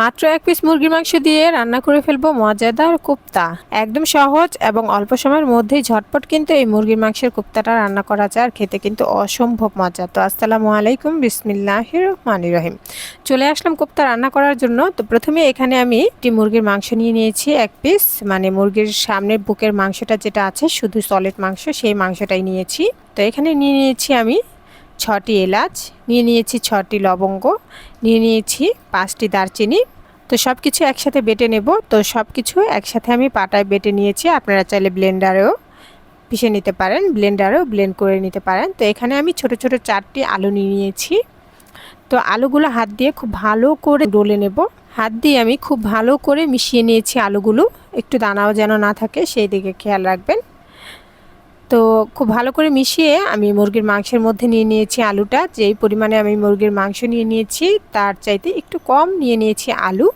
মাত্র এক পিস মুরগির মাংস দিয়ে রান্না করে ফেলব মজাদার কোপ্তা। একদম সহজ এবং অল্প সময়ের মধ্যেই ঝটপট কিন্তু এই মুরগির মাংসের কোপ্তাটা রান্না করা যায় আর খেতে কিন্তু অসম্ভব মজা। তো আসসালামু আলাইকুম বিসমিল্লাহ রহমানির রহিম। চলে আসলাম কোপ্তা রান্না করার জন্য। তো প্রথমে এখানে আমি একটি মুরগির মাংস নিয়ে নিয়েছি, এক পিস মানে মুরগির সামনের বুকের মাংসটা যেটা আছে, শুধু সলিড মাংস, সেই মাংসটাই নিয়েছি। তো এখানে নিয়ে নিয়েছি আমি ছটি এলাচ, নিয়ে নিয়েছি ছটি লবঙ্গ, নিয়ে নিয়েছি পাঁচটি দারচিনি। তো সব কিছু একসাথে বেটে নেব। তো সব কিছু একসাথে আমি পাটায় বেটে নিয়েছি। আপনারা চাইলে ব্লেন্ডারেও পিষে নিতে পারেন, ব্লেন্ডারেও ব্লেন্ড করে নিতে পারেন। তো এখানে আমি ছোট ছোট চারটি আলু নিয়ে নিয়েছি। তো আলুগুলো হাত দিয়ে খুব ভালো করে ডলে নেব। হাত দিয়ে আমি খুব ভালো করে মিশিয়ে নিয়েছি আলুগুলো। একটু দানাও যেন না থাকে, সেই দিকে খেয়াল রাখবেন। তো খুব ভালো করে মিশিয়ে আমি মুরগির মাংসের মধ্যে নিয়ে নিয়েছি আলুটা। যেই পরিমাণে আমি মুরগির মাংস নিয়ে নিয়েছি, তার চাইতে একটু কম নিয়ে নিয়েছি আলু।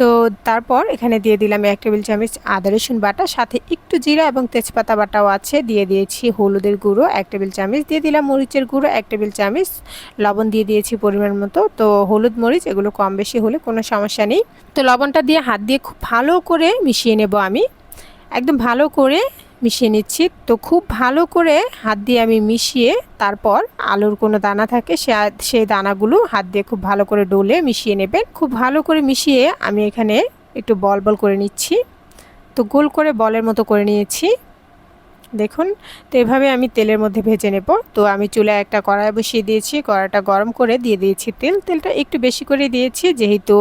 তো তারপর এখানে দিয়ে দিলাম এক টেবিল চামচ আদা, রসুন বাটা, সাথে একটু জিরা এবং তেজপাতা বাটাও আছে। দিয়ে দিয়েছি হলুদের গুঁড়ো, এক টেবিল চামচ। দিয়ে দিলাম মরিচের গুঁড়ো, এক টেবিল চামচ। লবণ দিয়ে দিয়েছি পরিমাণ মতো। তো হলুদ মরিচ, এগুলো কম বেশি হলে কোনো সমস্যা নেই। তো লবণটা দিয়ে হাত দিয়ে খুব ভালো করে মিশিয়ে নেব আমি। একদম ভালো করে মিশিয়ে নিচ্ছি। তো খুব ভালো করে হাত দিয়ে আমি মিশিয়ে তারপর আলুর কোনো দানা থাকে সে সেই দানাগুলো হাত দিয়ে খুব ভালো করে ডলে মিশিয়ে নেবেন। খুব ভালো করে মিশিয়ে আমি এখানে একটু বল বল করে নিচ্ছি। তো গোল করে বলের মতো করে নিয়েছি। দেখুন, তো এভাবে আমি তেলের মধ্যে ভেজে নেব। তো আমি চুলায় একটা কড়াই বসিয়ে দিয়েছি, কড়াইটা গরম করে দিয়ে দিয়েছি তেল। তেলটা একটু বেশি করে দিয়েছি, যেহেতু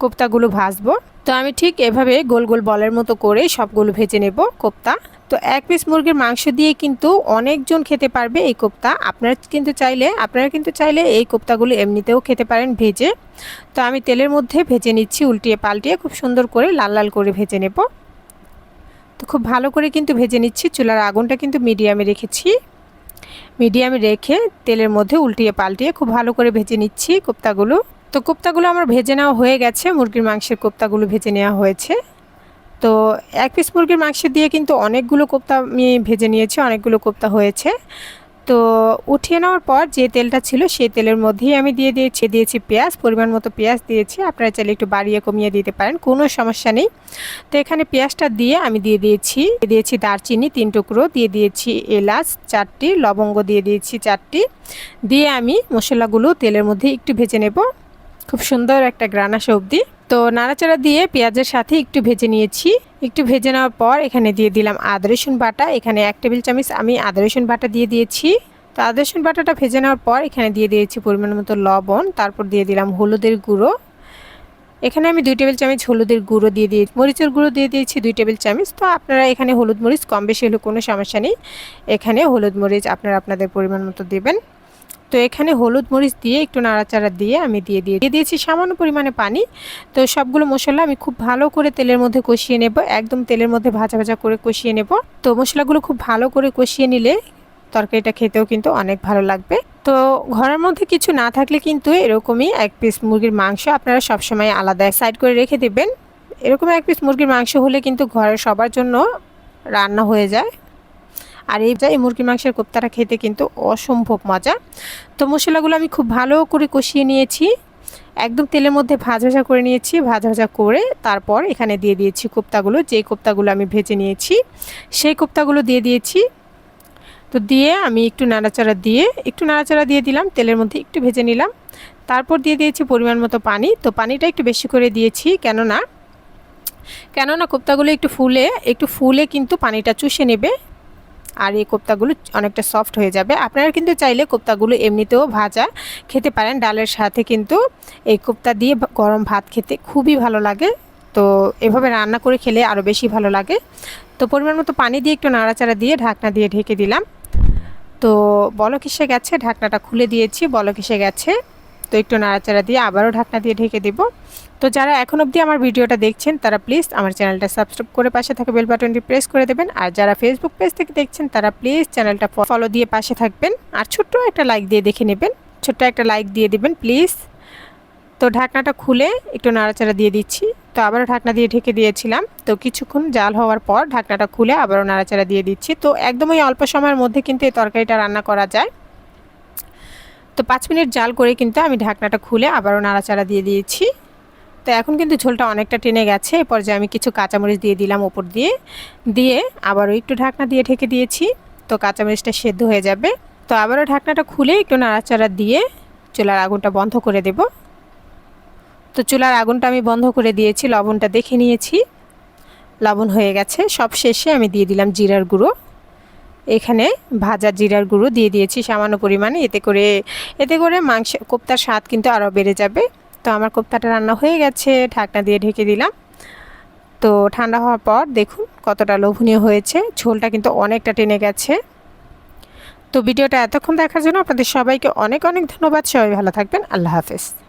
কোপ্তাগুলো ভাজবো। তো আমি ঠিক এভাবে গোল গোল বলের মতো করে সবগুলো ভেজে নেব কোপ্তা। তো এক পিস মুরগির মাংস দিয়ে কিন্তু অনেকজন খেতে পারবে এই কোপ্তা। আপনারা কিন্তু চাইলে, আপনারা কিন্তু চাইলে এই কোপ্তাগুলো এমনিতেও খেতে পারেন ভেজে। তো আমি তেলের মধ্যে ভেজে নিচ্ছি, উল্টিয়ে পাল্টিয়ে খুব সুন্দর করে লাল লাল করে ভেজে নেব। তো খুব ভালো করে কিন্তু ভেজে নিচ্ছি। চুলার আগুনটা কিন্তু মিডিয়ামে রেখেছি। মিডিয়ামে রেখে তেলের মধ্যে উল্টিয়ে পাল্টিয়ে খুব ভালো করে ভেজে নিচ্ছি কোপ্তাগুলো। তো কোপ্তাগুলো আমার ভেজে নেওয়া হয়ে গেছে। মুরগির মাংসের কোপ্তাগুলো ভেজে নেওয়া হয়েছে। তো এক পিস মুরগির মাংস দিয়ে কিন্তু অনেকগুলো কোপ্তা আমি ভেজে নিয়েছি, অনেকগুলো কোপ্তা হয়েছে। তো উঠিয়ে নেওয়ার পর যে তেলটা ছিল সেই তেলের মধ্যেই আমি দিয়ে দিয়েছি দিয়েছি পেঁয়াজ, পরিমাণ মতো পেঁয়াজ দিয়েছি। আপনারা চাইলে একটু বাড়িয়ে কমিয়ে দিতে পারেন, কোনো সমস্যা নেই। তো এখানে পেঁয়াজটা দিয়ে আমি দিয়ে দিয়েছি দিয়েছি দারচিনি তিন টুকরো, দিয়ে দিয়েছি এলাচ চারটি, লবঙ্গ দিয়ে দিয়েছি চারটি। দিয়ে আমি মশলাগুলো তেলের মধ্যে একটু ভেজে নেব। খুব সুন্দর একটা গ্রানা সবজি তো নাড়াচাড়া দিয়ে পেঁয়াজের সাথে একটু ভেজে নিয়েছি। একটু ভেজে নেওয়ার পর এখানে দিয়ে দিলাম আদা, রসুন বাটা। এখানে এক টেবিল চামচ আমি আদা, রসুন বাটা দিয়ে দিয়েছি। তো আদা, রসুন বাটাটা ভেজে নেওয়ার পর এখানে দিয়ে দিয়েছি পরিমাণ মতো লবণ। তারপর দিয়ে দিলাম হলুদের গুঁড়ো। এখানে আমি দুই টেবিল চামচ হলুদের গুঁড়ো দিয়ে দিয়েছি। মরিচের গুঁড়ো দিয়ে দিয়েছি দুই টেবিল চামচ। তো আপনারা এখানে হলুদ মরিচ কম বেশি হলে কোনো সমস্যা নেই। এখানে হলুদ মরিচ আপনারা আপনাদের পরিমাণ মতো দেবেন। তো এখানে হলুদ মরিচ দিয়ে একটু নাড়াচাড়া দিয়ে আমি দিয়ে দিয়ে দিয়ে দিয়েছি সামান্য পরিমাণে পানি। তো সবগুলো মশলা আমি খুব ভালো করে তেলের মধ্যে কষিয়ে নেব, একদম তেলের মধ্যে ভাজা ভাজা করে কষিয়ে নেব। তো মশলাগুলো খুব ভালো করে কষিয়ে নিলে তরকারিটা খেতেও কিন্তু অনেক ভালো লাগবে। তো ঘরের মধ্যে কিছু না থাকলে কিন্তু এরকমই এক পিস মুরগির মাংস আপনারা সবসময় আলাদা সাইড করে রেখে দেবেন। এরকম এক পিস মুরগির মাংস হলে কিন্তু ঘরের সবার জন্য রান্না হয়ে যায়। আর এই এই মুরগি মাংসের কোপ্তাটা খেতে কিন্তু অসম্ভব মজা। তো মশলাগুলো আমি খুব ভালো করে কষিয়ে নিয়েছি। একদম তেলের মধ্যে ভাজা ভাজা করে নিয়েছি ভাজা ভাজা করে তারপর এখানে দিয়ে দিয়েছি কোপ্তাগুলো যে কোপ্তাগুলো আমি ভেজে নিয়েছি, সেই কোপ্তাগুলো দিয়ে দিয়েছি। তো দিয়ে আমি একটু নাড়াচাড়া দিয়ে, একটু নাড়াচাড়া দিয়ে দিলাম, তেলের মধ্যে একটু ভেজে নিলাম। তারপর দিয়ে দিয়েছি পরিমাণ মতো পানি, তো পানিটা একটু বেশি করে দিয়েছি, কেননা কেননা কোপ্তাগুলো একটু ফুলে একটু ফুলে কিন্তু পানিটা চুষে নেবে। আর এই কোপ্তাগুলো অনেকটা সফট হয়ে যাবে। আপনারা কিন্তু চাইলে কোপ্তাগুলো এমনিতেও ভাজা খেতে পারেন। ডালের সাথে কিন্তু এই কোপ্তা দিয়ে গরম ভাত খেতে খুবই ভালো লাগে। তো এভাবে রান্না করে খেলে আরও বেশি ভালো লাগে। তো পরিমাণ মতো পানি দিয়ে একটু নাড়াচাড়া দিয়ে ঢাকনা দিয়ে ঢেকে দিলাম। তো বলক এসে গেছে, ঢাকনাটা খুলে দিয়েছি, বলক এসে গেছে। তো একটু নাড়াচাড়া দিয়ে আবারও ঢাকনা দিয়ে ঢেকে দেবো। তো যারা এখন অবধি আমার ভিডিওটা দেখছেন, তারা প্লিজ আমার চ্যানেলটা সাবস্ক্রাইব করে পাশে থাকা বেল বাটনটি প্রেস করে দেবেন। আর যারা ফেসবুক পেজ থেকে দেখছেন, তারা প্লিজ চ্যানেলটা ফলো দিয়ে পাশে থাকবেন। আর ছোট্ট একটা লাইক দিয়ে দেখে নেবেন। ছোট্ট একটা লাইক দিয়ে দেবেন প্লিজ তো ঢাকনাটা খুলে একটু নাড়াচাড়া দিয়ে দিচ্ছি। তো আবারও ঢাকনা দিয়ে ঢেকে দিয়েছিলাম। তো কিছুক্ষণ জাল হওয়ার পর ঢাকনাটা খুলে আবারও নাড়াচাড়া দিয়ে দিচ্ছি। তো একদমই অল্প সময়ের মধ্যে কিন্তু এই তরকারিটা রান্না করা যায়। তো পাঁচ মিনিট জাল করে কিন্তু আমি ঢাকনাটা খুলে আবারও নাড়াচাড়া দিয়ে দিয়েছি। তো এখন কিন্তু ঝোলটা অনেকটা টেনে গেছে, এ পর্যায়ে আমি কিছু কাঁচামরিচ দিয়ে দিলাম ওপর দিয়ে। দিয়ে আবারও একটু ঢাকনা দিয়ে ঢেকে দিয়েছি, তো কাঁচামরিচটা সেদ্ধ হয়ে যাবে। তো আবারও ঢাকনাটা খুলে একটু নাড়াচাড়া দিয়ে চুলার আগুনটা বন্ধ করে দেব। তো চুলার আগুনটা আমি বন্ধ করে দিয়েছি, লবণটা দেখে নিয়েছি। লবণ হয়ে গেছে, সব শেষে আমি দিয়ে দিলাম জিরার গুঁড়ো। এখানে ভাজা জিরার গুঁড়ো দিয়ে দিয়েছি সামান্য পরিমাণে। এতে করে এতে করে মাংস, কোপ্তার স্বাদ কিন্তু আরও বেড়ে যাবে। তো আমার কোপ্তাটা রান্না হয়ে গেছে, ঢাকনা দিয়ে ঢেকে দিলাম। তো ঠান্ডা হওয়ার পর দেখুন কতটা লোভনীয় হয়েছে, ঝোলটা কিন্তু অনেকটা টেনে গেছে। তো ভিডিওটা এতক্ষণ দেখার জন্য আপনাদের সবাইকে অনেক অনেক ধন্যবাদ। সবাই ভালো থাকবেন। আল্লাহ হাফেজ।